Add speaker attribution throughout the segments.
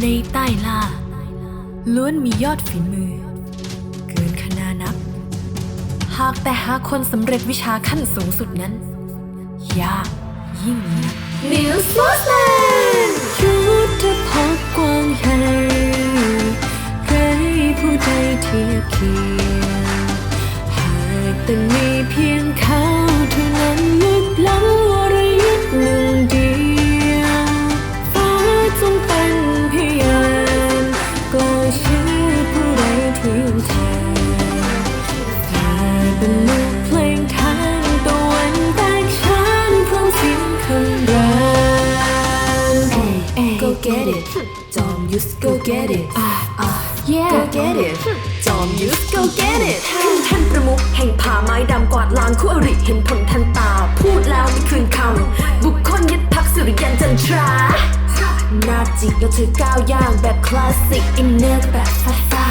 Speaker 1: ในใต้ล่า ล้วนมียอดฝีมือ เกินขนานับ หากแต่หาคนสำเร็จวิชาขั้นสูงสุดนั้น ยากยิ่งนัก
Speaker 2: นิวส์โมสแลนด์
Speaker 1: ยุทธภพกว้างใหญ่ไร้ผู้ใดเทียบเคียง หากแต่มีเพียงเ Go
Speaker 2: get it จอมยุทธ Go get it อ่าอ่า
Speaker 1: yeah
Speaker 2: Go get it จอมยุทธ Go get it ขึ้นท่านประมุขแห่งผาไม้ดำกวาดล้างคู่อริเห็นผลทันตา พูดแล้วไม่คืนคำบุคคลยึดพักสุริยันจันทราหน้าจิกแล้วเธอก้าวย่างแบบคลาสสิกอินเนอร์แบบฟาฟา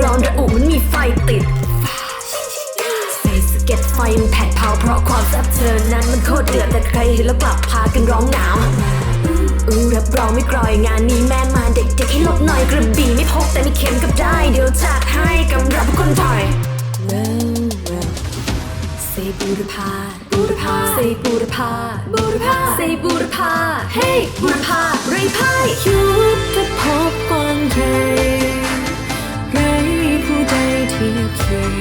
Speaker 2: ร้อนระอุมันมีไฟติดเศษสะเก็ดไฟมันแผดเผาเพราะความแซ่บเธอนั้นมันโคตรเดือดแต่ใครเห็นแล้วกลับพากันร้องหนาว อือรับรองไม่กรอยงานนี้แม่มาเด็กๆให้ลบหน่อยกระบี่ไม่พกแต่ม่เข็มกับได้ เดี๋ยวจัดให้กำรับคนไทย
Speaker 1: เร็วเร็ว
Speaker 2: เซบูรพาบูรพาเซบูรพาบูรพาเซบูรพาเฮ้ยบูรพาไรพ่าย
Speaker 1: ยุทธภพกว้างใหญ่ไรผู้ใดทียบเคียง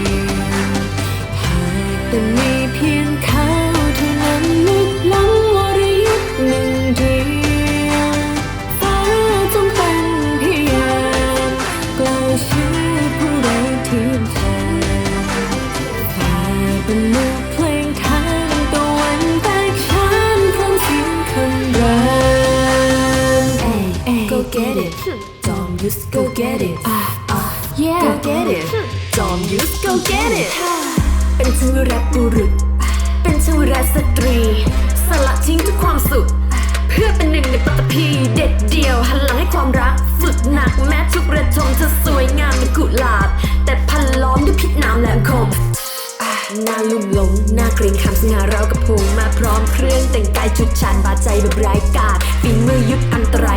Speaker 1: หากแต่มี จอมยุท
Speaker 2: ธ go get it อ่าอ่า
Speaker 1: yeah
Speaker 2: go get it จอมยุทธ go get it เป็นชวรัตบุรุษ เป็นชวรัตสตรี สละทิ้งทุกความสุข เพื่อเป็นหนึ่งในปัตตภีเด็ดเดียวหันหลังให้ความรัก ฝึกหนักแม้ทุกระทมเธอสวยงามเป็นกุหลาบ แต่พันล้อมด้วยพิษน้ำแหลมคมอะหน้าลุ่มหลงหน้าเกรงคำสง่าเรากับพงมาพร้อมเครื่องแต่งกายชุดชานบาดใจแบบไร้กาดฝีมือยุดอันตร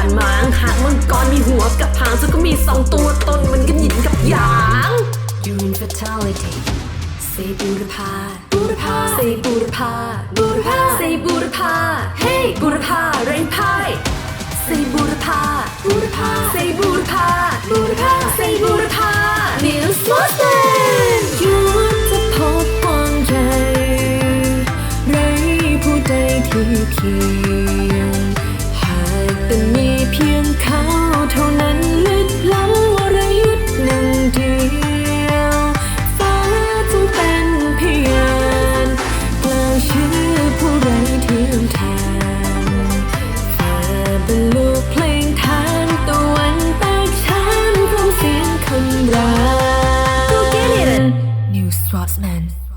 Speaker 2: านหมางหากมังกรมีหัวกับหางสุก็มีสองตัวตนมันกันหยินกับหยาง You in fatality เซบูรพาบูรพาเซบูรพาบูรพาเซบูรพาเฮ้ยบูรพาไรพ่ายเซบูรพาบูรพาเซบูรพาบูรพาเซบูรพา News Most
Speaker 1: ยุทธภพบกวางใหญ่ไรผู้ใดที่เคียง Salesman.